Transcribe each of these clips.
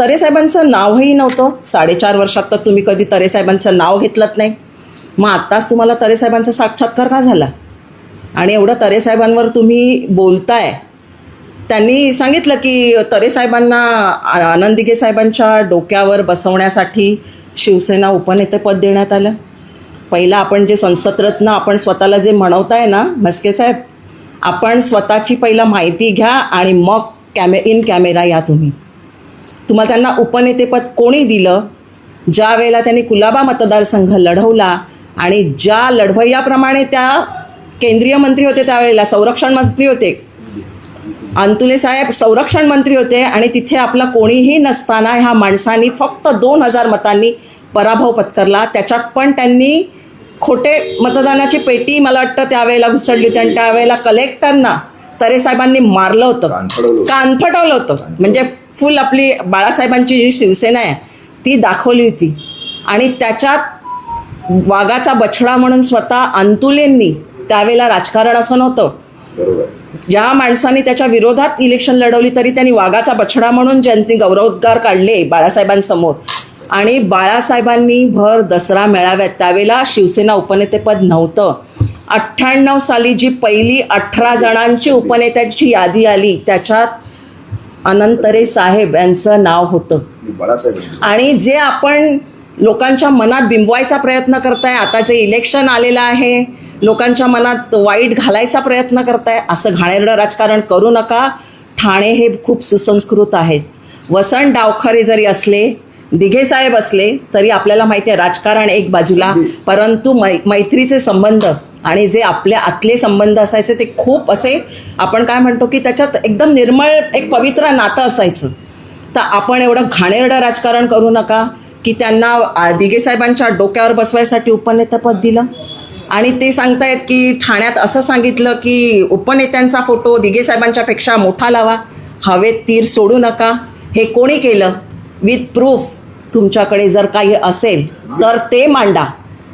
तरेसाहेबांचं नावही नव्हतं. साडेचार वर्षात तर तुम्ही कधी तरेसाहेबांचं नाव घेतलं नाही. मग आत्ताच तुम्हाला तरेसाहेबांचा साक्षात्कार का झाला? आणि एवढं तरेसाहेबांवर तुम्ही बोलताय. त्यांनी सांगितलं की तरेसाहेबांना आ- आनंद साहेबांच्या डोक्यावर बसवण्यासाठी शिवसेना उपनेतेपद देण्यात आलं. पहिला आपण जे संसदरत्न आपण स्वतःला जे म्हणवताय ना म्हस्के साहेब आपण स्वतःची पहिलं माहिती घ्या आणि मग कॅमे इन कॅमेरा या तुम्ही. तुम्हाला त्यांना उपनेतेपद कोणी दिलं? ज्या वेळेला त्यांनी कुलाबा मतदारसंघ लढवला आणि ज्या लढवय्याप्रमाणे त्या केंद्रीय मंत्री होते त्यावेळेला संरक्षण मंत्री होते अंतुले साहेब संरक्षण मंत्री होते आणि तिथे आपला कोणीही नसताना ह्या माणसांनी फक्त दोन हजार मतांनी पराभव पत्करला. त्याच्यात पण त्यांनी खोटे मतदानाची पेटी मला वाटतं त्यावेळेला घुसडली होती आणि त्यावेळेला कलेक्टरना तरेसाहेबांनी मारलं होतं. कानफडवलं होतं. कानफटवलं होतं. म्हणजे फुल आपली बाळासाहेबांची जी शिवसेना आहे ती दाखवली होती. आणि त्याच्यात वाघाचा बछडा म्हणून स्वतः अंतुलेंनी त्यावेळेला राजकारण असं नव्हतं. ज्या माणसाने त्याच्या विरोधात इलेक्शन लढवली तरी त्यांनी वाघाचा बछडा म्हणून ज्यांनी गौरवोद्गार काढले बाळासाहेबांसमोर. आणि बाळासाहेबांनी भर दसरा मेळाव्यात त्यावेळेला शिवसेना उपनेतेपद नव्हतं. अठ्ठ्याण्णव साली जी पहिली अठरा जणांची उपनेत्यांची यादी आली त्याच्यात अनंतरे साहेब यांचं नाव होतं. आणि जे आपण लोकांच्या मनात बिंबवायचा प्रयत्न करताय आता जे इलेक्शन आलेलं आहे लोकांच्या मनात वाईट घालायचा प्रयत्न करताय असं घाणेरडं राजकारण करू नका. ठाणे हे खूप सुसंस्कृत आहेत वसंत डावखरे जरी असले दिघे साहेब असले तरी आपल्याला माहिती आहे राजकारण एक बाजूला परंतु मै मैत्रीचे संबंध आणि जे आपल्या आतले संबंध असायचे ते खूप असे आपण काय म्हणतो की त्याच्यात एकदम निर्मळ एक पवित्र नातं असायचं. तर आपण एवढं घाणेरडं राजकारण करू नका की त्यांना आ, साहेबांच्या डोक्यावर बसवायसाठी उपनेतेपद दिलं. आणि ते सांगतायत की ठाण्यात असं सांगितलं की उपनेत्यांचा फोटो दिघे मोठा लावा. हवेत तीर सोडू नका. हे कोणी केलं? विथ प्रूफ तुमच्याकडे जर काही असेल तर ते मांडा.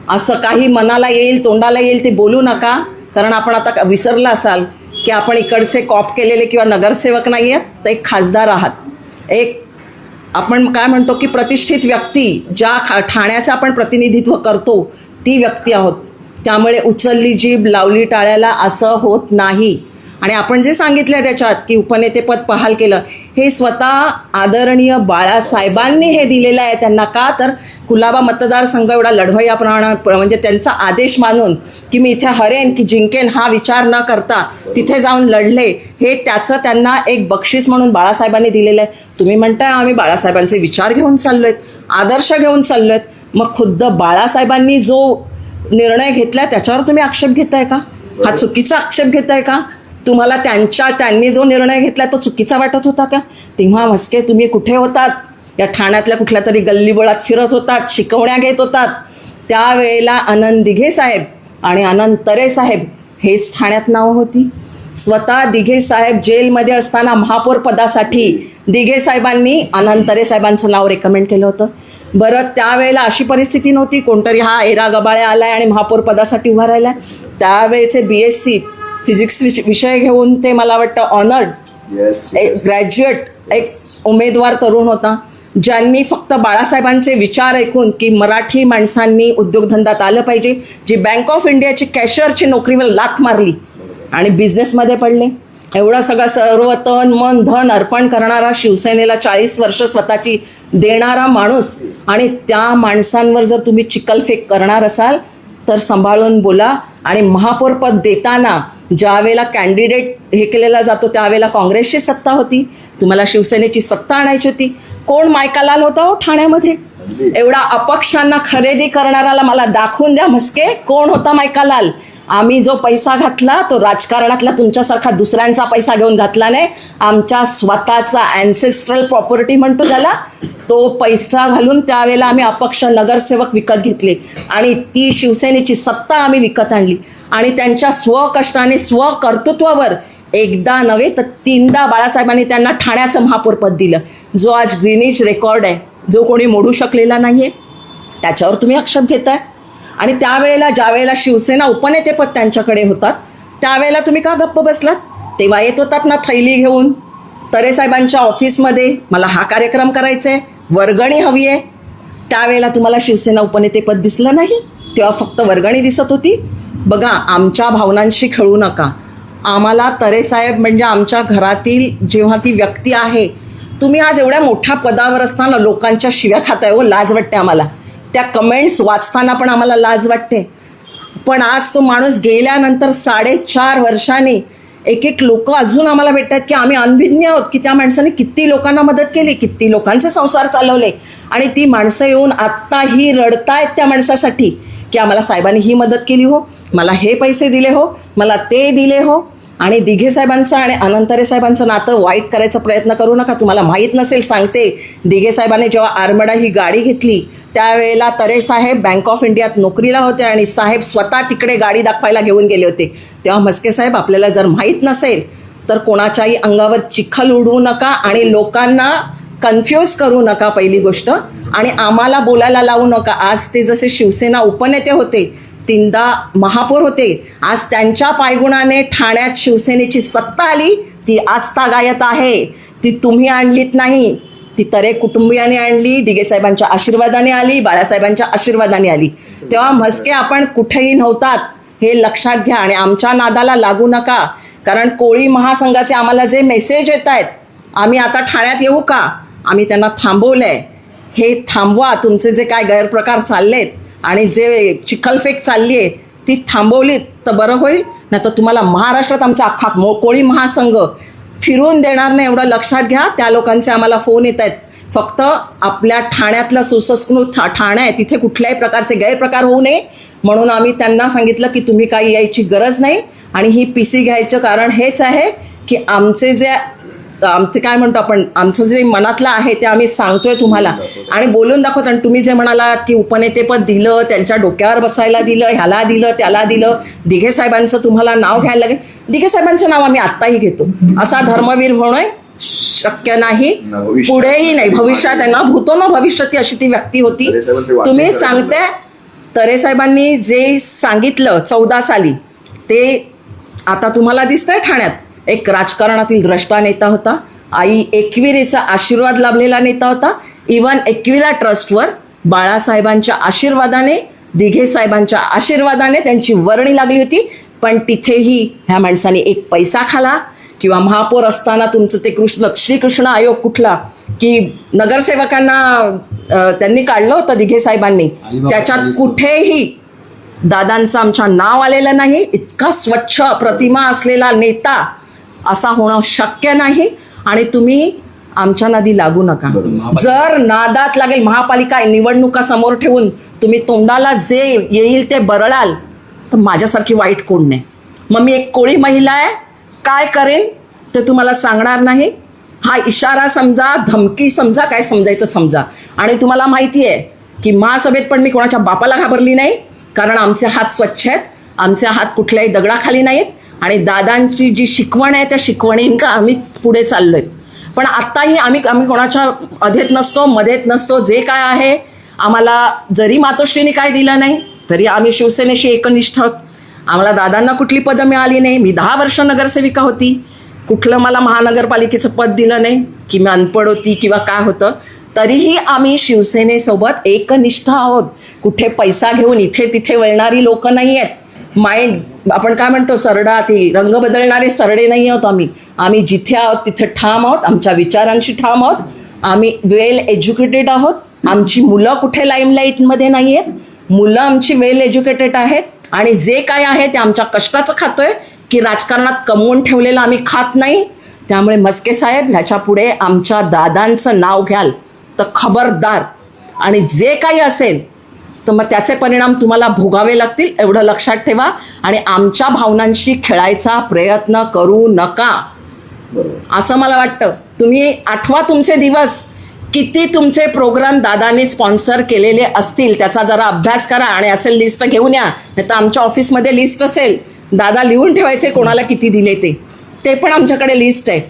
असं काही मनाला येईल तोंडाला येईल ते बोलू नका. कारण आपण आता विसरला असाल की आपण इकडचे कॉप केलेले किंवा नगरसेवक नाही आहेत तर एक खासदार आहात. एक आपण काय म्हणतो की प्रतिष्ठित व्यक्ती ज्या खा ठाण्याचं आपण प्रतिनिधित्व करतो ती व्यक्ती आहोत. त्यामुळे उचलली जीभ लावली टाळ्याला असं होत नाही. आणि आपण जे सांगितलं त्याच्यात की उपनेतेपद पहाल केलं हे स्वतः आदरणीय बाळासाहेबांनी हे दिलेलं आहे त्यांना का? तर कुलाबा मतदारसंघ एवढा लढवया प्राणा म्हणजे त्यांचा आदेश मानून की मी इथे हरेन की जिंकेन हा विचार न करता तिथे जाऊन लढले हे त्याचं त्यांना एक बक्षीस म्हणून बाळासाहेबांनी दिलेलं आहे. तुम्ही म्हणताय आम्ही बाळासाहेबांचे विचार घेऊन चाललो आहेत आदर्श घेऊन चाललो आहेत मग खुद्द बाळासाहेबांनी जो निर्णय घेतला त्याच्यावर तुम्ही आक्षेप घेताय का? हा चुकीचा आक्षेप घेताय का? तुम्हाला त्यांच्या त्यांनी जो निर्णय घेतला तो चुकीचा वाटत होता का? तेव्हा मस्के तुम्ही कुठे होतात? या ठाण्यातल्या कुठल्या तरी गल्लीबोळात फिरत होतात शिकवण्या घेत होतात. त्यावेळेला आनंद दिघे साहेब आणि आनंद तरे साहेब हेच ठाण्यात नावं होती. स्वतः दिघे साहेब जेलमध्ये असताना महापौर पदासाठी दिघे साहेबांनी आनंद तरे साहेबांचं नाव रेकमेंड केलं होतं. बरं त्यावेळेला अशी परिस्थिती नव्हती. कोणतरी हा एरा गबाळ्या आलाय आणि महापौर पदासाठी उभा राहिला त्यावेळेचे बी एस सी फिजिक्स विषय घेऊन ते मला वाटतं ऑनर्ड ग्रॅज्युएट एक उमेदवार तरुण होता. ज्यांनी फक्त बाळासाहेबांचे विचार ऐकून की मराठी माणसांनी उद्योगधंद्यात आलं पाहिजे जी बँक ऑफ इंडियाची कॅशियरची नोकरीवर लाथ मारली आणि बिझनेसमध्ये पडले. एवढं सगळं सर्व तन मन धन अर्पण करणारा शिवसेनेला चाळीस वर्ष स्वतःची देणारा माणूस आणि त्या माणसांवर जर तुम्ही चिकलफेक करणार असाल तर सांभाळून बोला आणि महापौरपद देताना ज्यावेळेला कॅन्डिडेट हे केलेला जातो त्यावेळेला काँग्रेसची सत्ता होती. तुम्हाला शिवसेनेची सत्ता आणायची होती. कोण मायकालाल होता हो ठाण्यामध्ये? एवढा अपक्षांना खरेदी करणाऱ्याला मला दाखवून द्या म्हस्के कोण होता मायकालाल आम्ही जो पैसा घातला तो राजकारणातला तुमच्यासारखा दुसऱ्यांचा पैसा घेऊन घातला नाही. आमच्या स्वतःचा अँसेस्ट्रल प्रॉपर्टी म्हणतो त्याला तो पैसा घालून त्यावेळेला आम्ही अपक्ष नगरसेवक विकत घेतले. आणि ती शिवसेनेची सत्ता आम्ही विकत आणली. आणि त्यांच्या स्वकष्टाने स्वकर्तृत्वावर एकदा नव्हे तर तीनदा बाळासाहेबांनी त्यांना ठाण्याचं महापौरपद दिलं. जो आज ग्रीनिज रेकॉर्ड आहे जो कोणी मोडू शकलेला नाही आहे त्याच्यावर तुम्ही आक्षेप घेताय. आणि त्यावेळेला ज्यावेळेला शिवसेना उपनेतेपद त्यांच्याकडे होतात त्यावेळेला तुम्ही का गप्प बसलात? तेव्हा येत होतात ना थैली घेऊन. तरेसाहेबांच्या ऑफिसमध्ये मला हा कार्यक्रम करायचा आहे वर्गणी हवी आहे. त्यावेळेला तुम्हाला शिवसेना उपनेतेपद दिसलं नाही तेव्हा फक्त वर्गणी दिसत होती. बघा आमच्या भावनांशी खेळू नका. आम्हाला तरेसाहेब म्हणजे आमच्या घरातील जेव्हा ती व्यक्ती आहे तुम्ही आज एवढ्या मोठ्या पदावर असताना लोकांच्या शिव्या खाताय हो लाज वाटते आम्हाला. त्या कमेंट्स वाचताना पण आम्हाला लाज वाटते. पण आज तो माणूस गेल्यानंतर साडेचार वर्षांनी एक एक लोक अजून आम्हाला भेटतात की आम्ही अनभिज्ञ आहोत की त्या माणसाने किती लोकांना मदत केली किती लोकांचे संसार चालवले. आणि ती माणसं येऊन आत्ताही रडतायत त्या माणसासाठी. की आम्हाला साहेबांनी ही मदत केली हो मला हे पैसे दिले हो मला ते दिले हो. आणि दिघे साहेबांचं आणि अनंतरे साहेबांचं नातं वाईट करायचा प्रयत्न करू नका. तुम्हाला माहीत नसेल सांगते. दिघे साहेबांनी जेव्हा आरमडा ही गाडी घेतली त्यावेळेला तरे साहेब बँक ऑफ इंडियात नोकरीला होते आणि साहेब स्वतः तिकडे गाडी दाखवायला घेऊन गेले होते. तेव्हा म्हस्के साहेब आपल्याला जर माहीत नसेल तर कोणाच्याही अंगावर चिखल उडवू नका आणि लोकांना कन्फ्यूज करू नका पहिली गोष्ट. आणि आम्हाला बोलायला लावू नका. आज ते जसे शिवसेना उपनेते होते तीनदा महापौर होते आज त्यांच्या पायगुणाने ठाण्यात शिवसेनेची सत्ता आली ती आजतागायत आहे. ती तुम्ही आणलीत नाही ती तरे कुटुंबियांनी आणली दिगेसाहेबांच्या आशीर्वादाने आली बाळासाहेबांच्या आशीर्वादाने आली. तेव्हा म्हस्के आपण कुठेही नव्हतात हे लक्षात घ्या आणि आमच्या नादाला लागू नका. कारण कोळी महासंघाचे आम्हाला जे मेसेज येत आहेत आम्ही आता ठाण्यात येऊ का? आम्ही त्यांना थांबवलं आहे हे थांबवा तुमचे जे काय गैरप्रकार चाललेत आणि जे चिखलफेक चालली आहे ती थांबवलीत तर बरं होईल. नाही तर तुम्हाला महाराष्ट्रात आमचा अख्खा मो कोळी महासंघ फिरून देणार नाही एवढं लक्षात घ्या. त्या लोकांचे आम्हाला फोन येत आहेत. फक्त आपल्या ठाण्यातलं सुसंस्कृत ठा ठाणं आहे. तिथे कुठल्याही प्रकारचे गैरप्रकार होऊ नये. म्हणून आम्ही त्यांना सांगितलं की तुम्ही काही यायची गरज नाही. आणि ही पी सी घ्यायचं कारण हेच आहे की आमचे जे आमचे काय म्हणतो आपण आमचं जे मनातलं आहे ते आम्ही सांगतोय तुम्हाला. आणि बोलून दाखवतो. आणि तुम्ही जे म्हणालात की उपनेतेपद दिलं त्यांच्या डोक्यावर बसायला दिलं ह्याला दिलं त्याला दिलं दिघे साहेबांचं तुम्हाला नाव घ्यायला लागेल. दिघे साहेबांचं नाव आम्ही आत्ताही घेतो. असा धर्मवीर होणं शक्य नाही. पुढेही नाही. भविष्यात आहे ना भूतो ना भविष्यती अशी ती व्यक्ती होती. तुम्ही करायचं सांगते तरे साहेबांनी जे सांगितलं चौदा साली ते आता तुम्हाला दिसतंय ठाण्यात. एक राजकारणातील द्रष्टा नेता होता. आई एकविरेचा आशीर्वाद लाभलेला नेता होता. इवन एकविरा ट्रस्टवर बाळासाहेबांच्या आशीर्वादाने दिघे साहेबांच्या आशीर्वादाने त्यांची वर्णी लागली होती. पण तिथेही ह्या माणसाने एक पैसा खाला किंवा महापौर असताना तुमचं ते कृष्ण श्रीकृष्ण आयोग कुठला की नगरसेवकांना त्यांनी काढलं होतं दिघे साहेबांनी. त्याच्यात. कुठेही दादांचं आमच्या नाव आलेलं नाही. इतका स्वच्छ प्रतिमा असलेला नेता असा होणं शक्य नाही आणि तुम्ही आमच्या नादी लागू नका. जर नादात लागेल महापालिका निवडणुका समोर ठेवून तुम्ही तोंडाला जे येईल ते बरळाल तर माझ्यासारखी वाईट कोण नाही. मग मी एक कोळी महिला आहे काय करेन ते तुम्हाला सांगणार नाही. हा इशारा समजा धमकी समजा काय समजायचं समजा. आणि तुम्हाला माहिती आहे की महासभेत पण मी कोणाच्या बापाला घाबरली नाही कारण आमचे हात स्वच्छ आहेत आमचे हात कुठल्याही दगडाखाली नाहीत. आणि दादांची जी शिकवण आहे त्या शिकवणींका आम्ही पुढे चाललोय. पण आत्ताही आम्ही आम्ही कोणाच्या अधेत नसतो मध्येत नसतो. जे काय आहे आम्हाला जरी मातोश्रीने काय दिलं नाही तरी आम्ही शिवसेनेशी एकनिष्ठ आहोत. आम्हाला दादांना कुठली पदं मिळाली नाही. मी दहा वर्ष नगरसेविका होती. कुठलं मला महानगरपालिकेचं पद दिलं नाही की मी अनपड होती किंवा काय होतं. तरीही आम्ही शिवसेनेसोबत एकनिष्ठ आहोत. कुठे पैसा घेऊन इथे तिथे वळणारी लोक नाही आहेत माइंड आपण काय म्हणतो सरडा ती रंग बदलणारे सरडे नाही आहोत आम्ही. आम्ही जिथे आहोत तिथे ठाम आहोत आमच्या विचारांशी ठाम आहोत. आम्ही वेल एज्युकेटेड आहोत. आमची मुलं कुठे लाईमलाईटमध्ये नाही आहेत मुलं आमची वेल एज्युकेटेड आहेत. आणि जे काय आहे ते आमच्या कष्टाचं खातोय की राजकारणात कमवून ठेवलेलं आम्ही खात नाही. त्यामुळे मस्के साहेब ह्याच्या पुढे आमच्या दादांचं नाव घ्याल. तर खबरदार. आणि जे काही असेल तर मग त्याचे परिणाम तुम्हाला भोगावे लागतील एवढं लक्षात ठेवा आणि आमच्या भावनांशी खेळायचा प्रयत्न करू नका. असं मला वाटतं. तुम्ही आठवा तुमचे दिवस. किती तुमचे प्रोग्राम दादाने स्पॉन्सर केलेले असतील त्याचा जरा अभ्यास करा आणि असेल लिस्ट घेऊन या. नाही तर आमच्या ऑफिसमध्ये लिस्ट असेल. दादा लिहून ठेवायचे कोणाला किती दिले ते. ते पण आमच्याकडे लिस्ट आहे.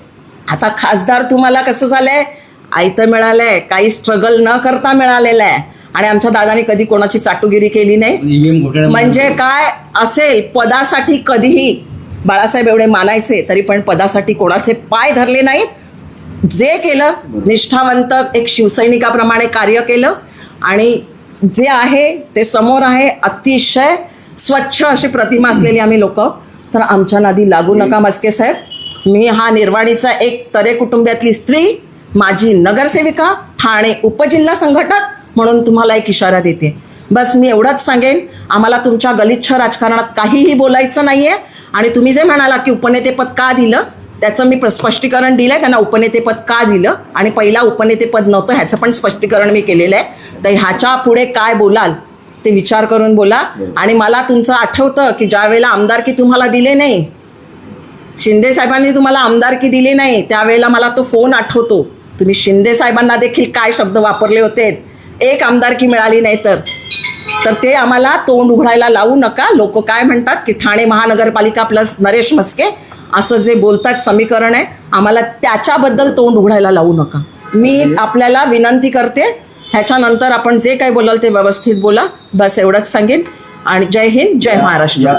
आता खासदार तुम्हाला कसं झालं आहे आयतं मिळालं आहे काही स्ट्रगल न करता मिळालेलं आहे. आणि आमच्या दादाने कधी कोणाची चाटुगिरी केली नाही. घोटाळ्यामध्ये- म्हणजे काय असेल पदासाठी कधीही बाळासाहेब एवढे मानायचे तरी पण पदासाठी कोणाचे पाय धरले नाहीत. जे केलं निष्ठावंत एक शिवसैनिकाप्रमाणे कार्य केलं. आणि जे आहे ते समोर आहे अतिशय स्वच्छ अशी प्रतिमा असलेली आम्ही लोक. तर आमच्या नादी लागू नका मस्के साहेब. मी हा निर्वाणीचा एक तरे कुटुंबातली स्त्री माझी नगरसेविका ठाणे उपजिल्हा संघटक म्हणून तुम्हाला एक इशारा देते. बस मी एवढंच सांगेन आम्हाला तुमच्या गलिच्छ राजकारणात काहीही बोलायचं नाही आहे आणि तुम्ही जे म्हणाला की उपनेतेपद का दिलं त्याचं मी प्र- स्पष्टीकरण दिलं आहे त्यांना उपनेतेपद का दिलं आणि पहिला उपनेतेपद नव्हतं ह्याचं पण स्पष्टीकरण मी केलेलं आहे. तर ह्याच्या पुढे काय बोलाल ते विचार करून बोला. आणि मला तुमचं आठवतं की ज्या वेळेला आमदारकी तुम्हाला दिले नाही शिंदे साहेबांनी तुम्हाला आमदारकी दिली नाही त्यावेळेला मला तो फोन आठवतो. तुम्ही शिंदे साहेबांना देखील काय शब्द वापरले होते? एक आमदारकी मिळाली नाही तर. तर ते आम्हाला तोंड उघडायला लावू नका. लोक काय म्हणतात की ठाणे महानगरपालिका प्लस नरेश मस्के असं जे बोलतात समीकरण आहे आम्हाला त्याच्याबद्दल तोंड उघडायला लावू नका. मी आपल्याला विनंती करते ह्याच्यानंतर आपण जे काही बोलाल ते व्यवस्थित बोला. बस एवढंच सांगेन. आणि जय हिंद जय महाराष्ट्र.